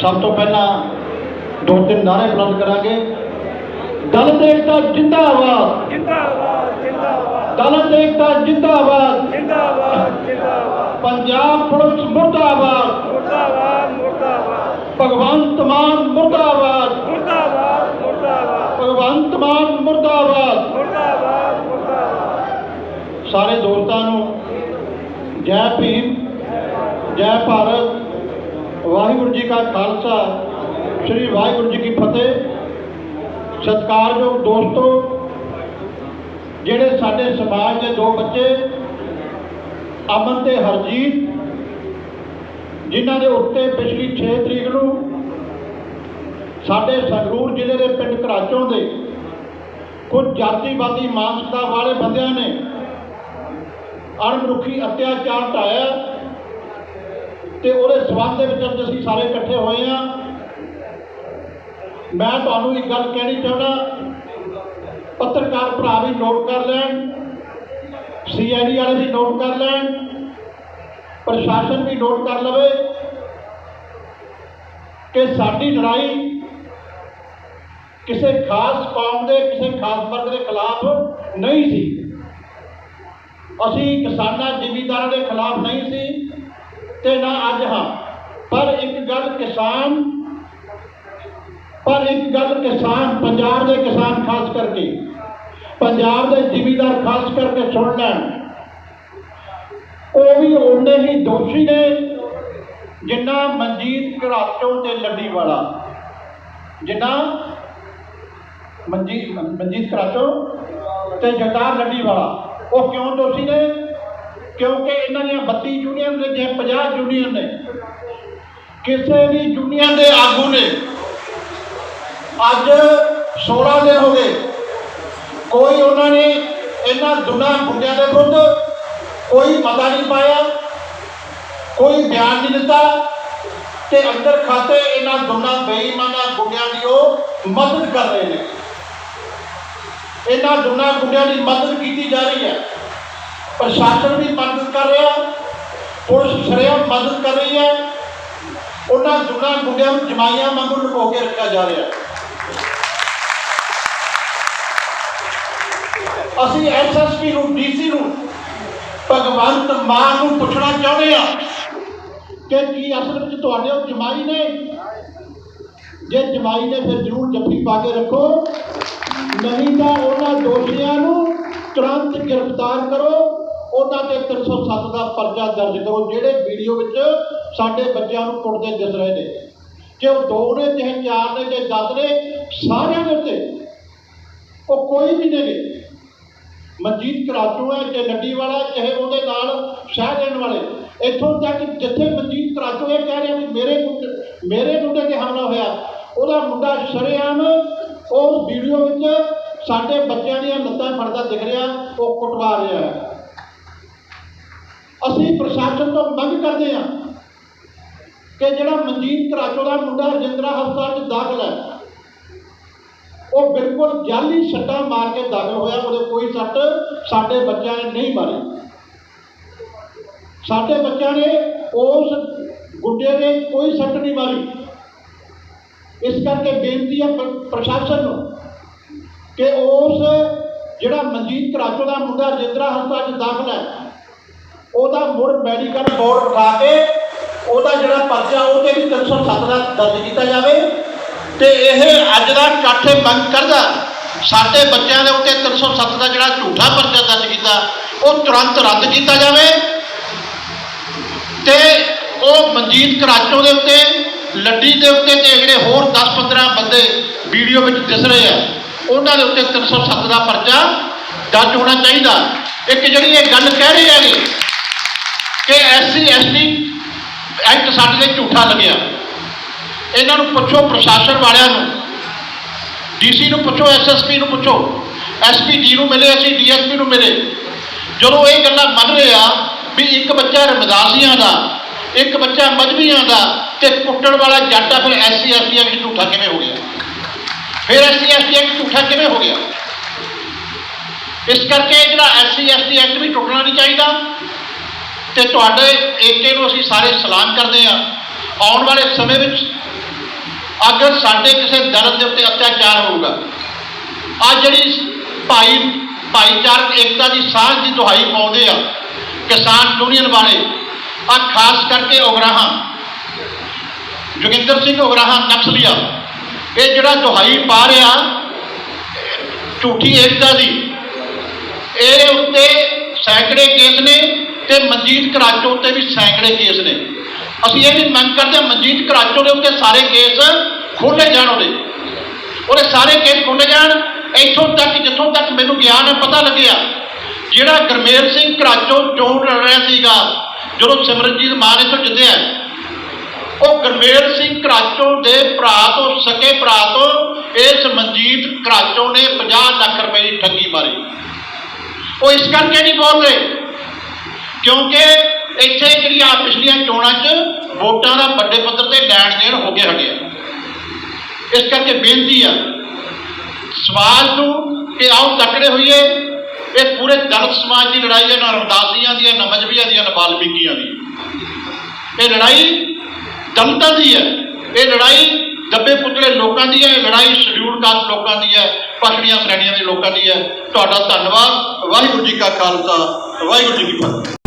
ਸਭ ਤੋਂ ਪਹਿਲਾਂ ਦੋ ਤਿੰਨ ਨਾਰੇ ਬੁਲੰਦ ਕਰਾਂਗੇ। ਦਲ ਦੇਵਤਾ ਜਿੰਦਾਬਾਦ। ਜਿੰਦਾਬਾਦ ਜਿੰਦਾਬਾਦ। ਦਲ ਦੇਵਤਾ ਜਿੰਦਾਬਾਦ। ਜਿੰਦਾਬਾਦ ਜਿੰਦਾਬਾਦ। ਪੰਜਾਬ ਪੁਲਿਸ ਮੁਰਦਾਬਾਦ। ਮੁਰਦਾਬਾਦ ਮੁਰਦਾਬਾਦ। ਭਗਵੰਤ ਮਾਨ ਮੁਰਦਾਬਾਦ। ਮੁਰਦਾਬਾਦ ਮੁਰਦਾਬਾਦ। ਭਗਵੰਤ ਮਾਨ ਮੁਰਦਾਬਾਦ। ਮੁਰਦਾਬਾਦ ਮੁਰਦਾਬਾਦ। ਸਾਰੇ ਦੋਸਤਾਂ ਨੂੰ ਜੈ ਭੀਮ ਜੈ ਭਾਰਤ। ਵਾਹਿਗੁਰੂ ਜੀ ਕਾ ਖਾਲਸਾ, ਸ੍ਰੀ ਵਾਹਿਗੁਰੂ ਜੀ ਕੀ ਫਤਿਹ। ਸਤਿਕਾਰਯੋਗ ਦੋਸਤੋ, ਜਿਹੜੇ ਸਾਡੇ ਸਮਾਜ ਦੇ ਦੋ ਬੱਚੇ, ਅਮਨ ਤੇ ਹਰਜੀਤ, ਜਿਨ੍ਹਾਂ ਦੇ ਉੱਤੇ ਪਿਛਲੀ 6 ਤਰੀਕ ਨੂੰ ਸਾਡੇ ਸੰਗਰੂਰ ਜ਼ਿਲ੍ਹੇ ਦੇ ਪਿੰਡ ਘਰਾਚੋਂ ਦੇ ਕੁਝ ਜਾਤੀਵਾਦੀ ਮਾਨਸਿਕਤਾ ਵਾਲੇ ਬੰਦਿਆਂ ਨੇ ਅਣਮਨੁੱਖੀ ਅਤਿਆਚਾਰ ਢਾਇਆ। ਤੇ ਉਹਦੇ ਸਬੰਧ ਦੇ ਵਿੱਚ ਅੱਜ ਅਸੀਂ ਸਾਰੇ ਇਕੱਠੇ ਹੋਏ ਆ ਮੈਂ ਤੁਹਾਨੂੰ ਇੱਕ ਗੱਲ ਕਹਿਣੀ ਚਾਹੁੰਦਾ, ਪੱਤਰਕਾਰ ਭਰਾ ਵੀ ਨੋਟ ਕਰ ਲੈਣ ਸੀਆਈਡੀ ਵਾਲੇ ਵੀ ਨੋਟ ਕਰ ਲੈਣ, ਪ੍ਰਸ਼ਾਸਨ ਵੀ ਨੋਟ ਕਰ ਲਵੇ ਕਿ ਸਾਡੀ ਲੜਾਈ ਕਿਸੇ ਖਾਸ ਕੌਮ ਦੇ, ਕਿਸੇ ਖਾਸ ਵਰਗ ਦੇ ਖਿਲਾਫ ਨਹੀਂ ਸੀ। ਅਸੀਂ ਕਿਸਾਨਾਂ, ਜ਼ਿਮੀਂਦਾਰਾਂ ਦੇ ਖਿਲਾਫ ਨਹੀਂ ਸੀ। ਤੇ ਨਾ ਅੱਜ ਹਾਂ। ਪਰ ਇੱਕ ਗੱਲ ਕਿਸਾਨ, ਪਰ ਇੱਕ ਗੱਲ ਕਿਸਾਨ, ਪੰਜਾਬ ਦੇ ਕਿਸਾਨ ਖਾਸ ਕਰਕੇ, ਪੰਜਾਬ ਦੇ ਜ਼ਿਮੀਦਾਰ ਖਾਸ ਕਰਕੇ ਸੁਣ ਲੈਣ। ਉਹ ਵੀ ਉਹਨੇ ਹੀ ਦੋਸ਼ੀ ਨੇ, ਜਿੰਨਾ ਮਨਜੀਤ ਘਰਾਚੋਂ ਤੇ ਲੱਡੀ ਵਾਲਾ। ਜਿੰਨਾ ਮਨਜੀਤ ਮਨਜੀਤ ਘਰਾਚੋਂ ਤੇ ਜਗਤਾਰ ਲੱਡੀ ਵਾਲਾ। ਉਹ ਕਿਉਂ ਦੋਸ਼ੀ ਨੇ? ਕਿਉਂਕਿ ਇਹਨਾਂ ਦੀਆਂ 32 ਯੂਨੀਅਨ ਨੇ ਜਾਂ 50 ਯੂਨੀਅਨ ਨੇ, ਕਿਸੇ ਵੀ ਯੂਨੀਅਨ ਦੇ ਆਗੂ ਨੇ ਅੱਜ 16 ਦਿਨ ਹੋ ਗਏ, ਕੋਈ ਉਹਨਾਂ ਨੇ ਇਹਨਾਂ ਦੋਨਾਂ ਗੁੰਡਿਆਂ ਦੇ ਵਿਰੁੱਧ ਕੋਈ ਮਤਾ ਨਹੀਂ ਪਾਇਆ, ਕੋਈ ਬਿਆਨ ਨਹੀਂ ਦਿੱਤਾ ਤੇ ਅੰਦਰ ਖਾਤੇ ਇਹਨਾਂ ਦੋਨਾਂ ਬੇਈਮਾਨਾਂ ਗੁੰਡਿਆਂ ਦੀ ਉਹ ਮਦਦ ਕਰ ਰਹੇ ਨੇ। ਇਹਨਾਂ ਦੋਨਾਂ ਗੁੰਡਿਆਂ ਦੀ ਮਦਦ ਕੀਤੀ ਜਾ ਰਹੀ ਹੈ। ਪ੍ਰਸ਼ਾਸਨ ਵੀ ਮਦਦ ਕਰ ਰਿਹਾ, ਪੁਲਿਸ ਸ਼ਰੇਆਮ ਮਦਦ ਕਰ ਰਹੀ ਹੈ। ਉਹਨਾਂ ਦੋਨਾਂ ਗੁੰਡਿਆਂ ਨੂੰ ਜਮਾਈਆਂ ਵਾਂਗੂ ਲੁਕੋ ਕੇ ਰੱਖਿਆ ਜਾ ਰਿਹਾ ਹੈ। ਅਸੀਂ ਐਸਐਸਪੀ ਨੂੰ ਡੀਸੀ ਨੂੰ, ਭਗਵੰਤ ਮਾਨ ਨੂੰ ਪੁੱਛਣਾ ਚਾਹੁੰਦੇ ਆ ਕਿ ਕੀ ਅਸਲ ਵਿੱਚ ਤੁਹਾਡੇ ਉਹ ਜਮਾਈ ਨੇ? ਜੇ ਜਮਾਈ ਨੇ ਫਿਰ ਜ਼ਰੂਰ ਜੱਫੀ ਪਾ ਕੇ ਰੱਖੋ। ਨਹੀਂ ਤਾਂ ਉਹਨਾਂ ਦੋਸ਼ੀਆਂ ਨੂੰ ਤੁਰੰਤ ਗ੍ਰਿਫਤਾਰ ਕਰੋ। ਉਹਨਾਂ ਤੇ 307 ਦਾ ਪਰਚਾ ਦਰਜ ਕਰੋ, ਜਿਹੜੇ ਵੀਡੀਓ ਵਿੱਚ ਸਾਡੇ ਬੱਚਿਆਂ ਨੂੰ ਕੁੱਟਦੇ ਦਿਸ ਰਹੇ ਨੇ। ਕਿ ਉਹ ਦੋ ਨੇ ਚਾਹੇ ਚਾਰ ਨੇ ਚਾਹੇ ਦਸ ਨੇ, ਸਾਰਿਆਂ ਦੇ ਉੱਤੇ ਉਹ ਕੋਈ ਵੀ ਨਹੀਂ ਮਨਜੀਤ ਕਰਾਚੂ ਹੈ ਕਿ ਲੱਡੀ ਵਾਲਾ ਚਾਹੇ ਉਹਦੇ ਨਾਲ ਸ਼ਹਿਰ ਦੇਣ ਵਾਲੇ। ਇੱਥੋਂ ਤੱਕ ਜਿੱਥੇ ਮਨਜੀਤ ਕਰਾਚੂ ਇਹ ਕਹਿ ਰਿਹਾ ਵੀ ਮੇਰੇ ਮੇਰੇ ਮੁੰਡੇ ਤੇ ਹਮਲਾ ਹੋਇਆ, ਉਹਦਾ ਮੁੰਡਾ ਸ਼ਰੇਆਮ ਉਹ ਵੀਡੀਓ ਵਿੱਚ ਸਾਡੇ ਬੱਚਿਆਂ ਦੀਆਂ ਲੱਤਾਂ ਫੜਦਾ ਦਿਖ ਰਿਹਾ, ਉਹ ਕੁੱਟਵਾ ਰਿਹਾ ਹੈ। ਅਸੀਂ ਪ੍ਰਸ਼ਾਸਨ ਤੋਂ ਮੰਗ ਕਰਦੇ ਹਾਂ ਕਿ ਜਿਹੜਾ ਮਨਜੀਤ ਕਰਾਚੋ ਦਾ ਮੁੰਡਾ ਰਜਿੰਦਰਾ ਹਸਪਤਾਲ 'ਚ ਦਾਖਲ ਹੈ, ਉਹ ਬਿਲਕੁਲ ਜਾਲੀ ਸੱਟਾਂ ਮਾਰ ਕੇ ਦਾਖਲ ਹੋਇਆ, ਉਹਦੇ ਕੋਈ ਸੱਟ ਸਾਡੇ ਬੱਚਿਆਂ ਨੇ ਨਹੀਂ ਮਾਰੀ। ਸਾਡੇ ਬੱਚਿਆਂ ਨੇ ਉਸ ਗੁੱਡੇ ਨੇ ਕੋਈ ਸੱਟ ਨਹੀਂ ਮਾਰੀ। ਇਸ ਕਰਕੇ ਬੇਨਤੀ ਹੈ ਪ੍ਰਸ਼ਾਸਨ ਨੂੰ ਕਿ ਉਸ ਜਿਹੜਾ ਮਨਜੀਤ ਕਰਾਚੋ ਦਾ ਮੁੰਡਾ ਰਜਿੰਦਰਾ ਹਸਪਤਾਲ 'ਚ ਦਾਖਲ ਹੈ ਉਹਦਾ ਮੁੜ ਮੈਡੀਕਲ ਬੋਰਡ ਉਠਾ ਕੇ ਉਹਦਾ ਜਿਹੜਾ ਪਰਚਾ ਉਹ ਤੇ ਵੀ 307 ਦਾ ਦਰਜ ਕੀਤਾ ਜਾਵੇ। ਤੇ ਇਹ ਅੱਜ ਦਾ ਇਕੱਠੇ ਇਹ ਮੰਗ ਕਰਦਾ। ਸਾਡੇ ਬੱਚਿਆਂ ਦੇ ਉੱਤੇ 307 ਦਾ ਜਿਹੜਾ ਝੂਠਾ ਪਰਚਾ ਦਰਜ ਕੀਤਾ, ਉਹ ਤੁਰੰਤ ਰੱਦ ਕੀਤਾ ਜਾਵੇ। ਤੇ ਉਹ ਮਨਜੀਤ ਕਰਾਚੋ ਦੇ ਉੱਤੇ, ਲੱਡੀ ਦੇ ਉੱਤੇ ਤੇ ਜਿਹੜੇ ਹੋਰ 10-15 ਬੰਦੇ ਵੀਡੀਓ ਵਿੱਚ ਦਿਸ ਰਹੇ ਆ, ਉਹਨਾਂ ਦੇ ਉੱਤੇ 307 ਦਾ ਪਰਚਾ ਦਰਜ ਹੋਣਾ ਚਾਹੀਦਾ। ਇੱਕ ਜਿਹੜੀ ਇਹ ਗੱਲ ਕਹਿ ਰਹੇ ਹੈਗੇ ਕਿ ਐਸਸੀ, ਐਸਟੀ ਐਕਟ ਸਾਡੇ ਤੇ ਝੂਠਾ ਲੱਗਿਆ। ਇਹਨਾਂ ਨੂੰ ਪੁੱਛੋ ਪ੍ਰਸ਼ਾਸਨ ਵਾਲਿਆਂ ਨੂੰ। ਡੀਸੀ ਨੂੰ ਪੁੱਛੋ, ਐਸਐਸਪੀ ਨੂੰ ਪੁੱਛੋ। ਐਸਪੀ ਡੀ ਨੂੰ ਮਿਲੇ, ਅਸੀਂ ਡੀਐਸਪੀ ਨੂੰ ਮਿਲੇ। ਜਦੋਂ ਇਹ ਗੱਲਾਂ ਮੰਨ ਰਹੇ ਆ ਵੀ ਇੱਕ ਬੱਚਾ ਰਮਦਾਸੀਆਂ ਦਾ, ਇੱਕ ਬੱਚਾ ਮਜਬੀਆਂ ਦਾ ਤੇ ਕੁੱਟਣ ਵਾਲਾ ਜੱਟ ਆ, ਫਿਰ ਐਸਸੀ ਐਸਟੀ ਐਕਟ ਝੂਠਾ ਕਿਵੇਂ ਹੋ ਗਿਆ? ਫਿਰ ਐਸਸੀ ਐਸਟੀ ਐਕਟ ਝੂਠਾ ਕਿਵੇਂ ਹੋ ਗਿਆ? ਇਸ ਕਰਕੇ ਇਹ ਜਿਹੜਾ ਐਸਸੀ, ਐਸਟੀ ਐਕਟ ਵੀ ਟੁੱਟਣਾ ਨਹੀਂ ਚਾਹੀਦਾ। ਤੇ ਤੁਹਾਡੇ ਏਕੇ ਨੂੰ ਅਸੀਂ ਸਾਰੇ ਸਲਾਮ ਕਰਦੇ ਹਾਂ। ਆਉਣ ਵਾਲੇ ਸਮੇਂ ਵਿੱਚ ਅਗਰ ਸਾਡੇ ਕਿਸੇ ਦਰਦ ਦੇ ਉੱਤੇ ਅਤਿਆਚਾਰ ਹੋਊਗਾ ਆ ਜਿਹੜੀ ਭਾਈ, ਭਾਈਚਾਰਕ ਏਕਤਾ ਦੀ ਸਾਂਝ ਦੀ ਦੁਹਾਈ ਪਾਉਂਦੇ ਆ ਕਿਸਾਨ ਯੂਨੀਅਨ ਵਾਲੇ ਆ ਖਾਸ ਕਰਕੇ ਉਗਰਾਹਾਂ, ਜੋਗਿੰਦਰ ਸਿੰਘ ਉਗਰਾਹਾਂ, ਨਕਸਲੀਆ, ਇਹ ਜਿਹੜਾ ਦੁਹਾਈ ਪਾ ਰਿਹਾ ਝੂਠੀ ਏਕਤਾ ਦੀ, ਇਹ ਉੱਤੇ ਸੈਂਕੜੇ ਕੇਸ ਨੇ ਤੇ ਮਨਜੀਤ ਕਰਾਚੋ ਉੱਤੇ ਵੀ ਸੈਂਕੜੇ ਕੇਸ ਨੇ। ਅਸੀਂ ਇਹ ਵੀ ਮੰਗ ਕਰਦੇ ਹਾਂ ਮਨਜੀਤ ਕਰਾਚੋ ਦੇ ਉੱਤੇ ਸਾਰੇ ਕੇਸ ਖੋਲੇ ਜਾਣ ਉਹਦੇ। ਉਹਦੇ ਸਾਰੇ ਕੇਸ ਖੋਲੇ ਜਾਣ, ਇੱਥੋਂ ਤੱਕ, ਜਿੱਥੋਂ ਤੱਕ ਮੈਨੂੰ ਗਿਆਨ ਹੈ, ਪਤਾ ਲੱਗਿਆ, ਜਿਹੜਾ ਗਰਮੇਲ ਸਿੰਘ ਕਰਾਚੋ ਚੋਣ ਲੜ ਰਿਹਾ ਸੀਗਾ, ਜਦੋਂ ਸਿਮਰਨਜੀਤ ਮਾਨ ਇੱਥੋਂ ਜਿੱਤਿਆ, ਉਹ ਗਰਮੇਲ ਸਿੰਘ ਕਰਾਚੋ ਦੇ ਭਰਾ ਤੋਂ, ਸਕੇ ਭਰਾ ਤੋਂ, ਇਸ ਮਨਜੀਤ ਕਰਾਚੋ ਨੇ 50 ਲੱਖ ਰੁਪਏ ਦੀ ਠੱਗੀ ਮਾਰੀ। ਉਹ ਇਸ ਕਰਕੇ ਨਹੀਂ ਬੋਲ ਰਹੇ ਕਿਉਂਕਿ ਇੱਥੇ ਜਿਹੜੀਆਂ ਪਿਛਲੀਆਂ ਚੋਣਾਂ 'ਚ ਵੋਟਾਂ ਦਾ ਵੱਡੇ ਪੱਧਰ ਤੇ ਲੈਣ ਦੇਣ ਹੋ ਗਿਆ ਹਟਿਆ ਇਸ ਕਰਕੇ ਬੇਨਤੀ ਆ, ਸਵਾਲ ਨੂੰ ਕਿ ਆਓ ਤਕੜੇ ਹੋਈਏ, ਇਹ ਪੂਰੇ ਦਲਿਤ ਸਮਾਜ ਦੀ ਲੜਾਈ ਹੈ ਨਾ ਰਮਦਾਸੀਆਂ ਦੀ ਹੈ ਨਾ ਮਜਬੀਆਂ ਦੀ ਹੈ ਨਾ ਬਾਲਮੀਕੀਆਂ ਦੀ। ਇਹ ਲੜਾਈ ਦਲਿਤਾਂ ਦੀ ਹੈ ਇਹ ਲੜਾਈ ਦੱਬੇ ਪੁੱਤਰੇ ਲੋਕਾਂ ਦੀ ਹੈ ਇਹ ਲੜਾਈ ਸ਼ਡਿਊਲ ਕਾਸਟ ਲੋਕਾਂ ਦੀ ਹੈ ਪਛੜੀਆਂ ਸ਼੍ਰੇਣੀਆਂ ਦੇ ਲੋਕਾਂ ਦੀ ਹੈ ਤੁਹਾਡਾ ਧੰਨਵਾਦ। ਵਾਹਿਗੁਰੂ ਜੀ ਕਾ ਖਾਲਸਾ, ਵਾਹਿਗੁਰੂ ਜੀ ਕੀ ਫਤਿਹ।